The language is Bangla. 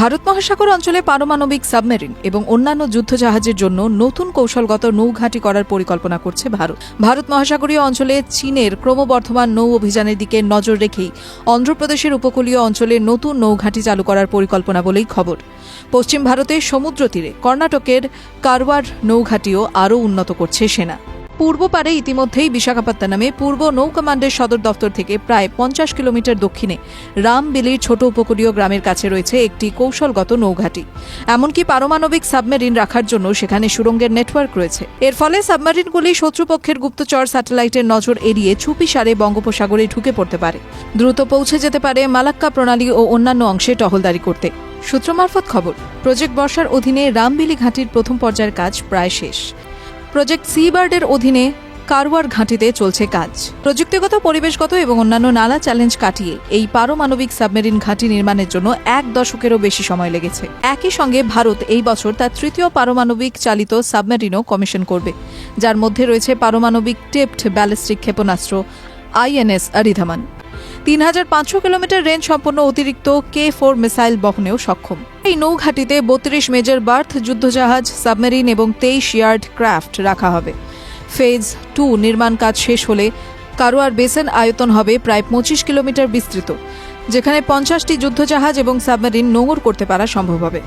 ভারত মহাসাগর অঞ্চলে পারমাণবিক সাবমেরিন এবং অন্যান্য যুদ্ধজাহাজের জন্য নতুন কৌশলগত নৌঘাঁটি করার পরিকল্পনা করছে ভারত। ভারত মহাসাগরীয় অঞ্চলে চীনের ক্রমবর্ধমান নৌ অভিযানের দিকে নজর রেখেই অন্ধ্রপ্রদেশের উপকূলীয় অঞ্চলে নতুন নৌঘাঁটি চালু করার পরিকল্পনা বলেই খবর। পশ্চিম ভারতের সমুদ্র তীরে কর্ণাটকের কারওয়ার নৌঘাঁটিও আরও উন্নত করছে সেনা। পূর্ব পারে ইতিমধ্যেই বিশাখাপত্তনমে পূর্ব নৌ কমান্ডের সদর দফতর থেকে প্রায় পঞ্চাশ কিলোমিটার দক্ষিণে রামবিলির ছোট উপকূলীয় গ্রামের কাছে রয়েছে একটি কৌশলগত নৌঘাঁটি। এমনকি পারমাণবিক সাবমেরিন রাখার জন্য সেখানে সুরঙ্গের নেটওয়ার্ক রয়েছে। এর ফলে সাবমেরিনগুলি শত্রুপক্ষের গুপ্তচর স্যাটেলাইটের নজর এড়িয়ে চুপিসারে বঙ্গোপসাগরে ঢুকে পড়তে পারে। দ্রুত পৌঁছে যেতে পারে মালাক্কা প্রণালী ও অন্যান্য অংশে টহলদারি করতে। সূত্র মারফত খবর, প্রজেক্ট বর্ষার অধীনে রামবিলি ঘাঁটির প্রথম পর্যায়ের কাজ প্রায় শেষ। প্রজেক্ট সিবার্ডের অধীনে কারওয়ার ঘাঁটিতে চলছে কাজ। প্রযুক্তিগত, পরিবেশগত এবং অন্যান্য নানা চ্যালেঞ্জ কাটিয়ে এই পারমাণবিক সাবমেরিন ঘাঁটি নির্মাণের জন্য এক দশকেরও বেশি সময় লেগেছে। একই সঙ্গে ভারত এই বছর তার তৃতীয় পারমাণবিক চালিত সাবমেরিনও কমিশন করবে, যার মধ্যে রয়েছে পারমাণবিক টেপড ব্যালিস্টিক ক্ষেপণাস্ত্র আইএনএস আরিধামান। তিন হাজার পাঁচশো কিলোমিটার রেঞ্জ সম্পন্ন অতিরিক্ত কে ফোর মিসাইল বহনেও সক্ষম। এই নৌঘাটিতে বত্রিশ মেজর বার্থ যুদ্ধজাহাজ সাবমেরিন এবং তেইশ ইয়ার্ড ক্রাফট রাখা হবে। ফেজ টু নির্মাণ কাজ শেষ হলে কারোয়ার বেসন আয়তন হবে প্রায় পঁচিশ কিলোমিটার বিস্তৃত, যেখানে পঞ্চাশটি যুদ্ধজাহাজ এবং সাবমেরিন নোঙর করতে পারা সম্ভব হবে।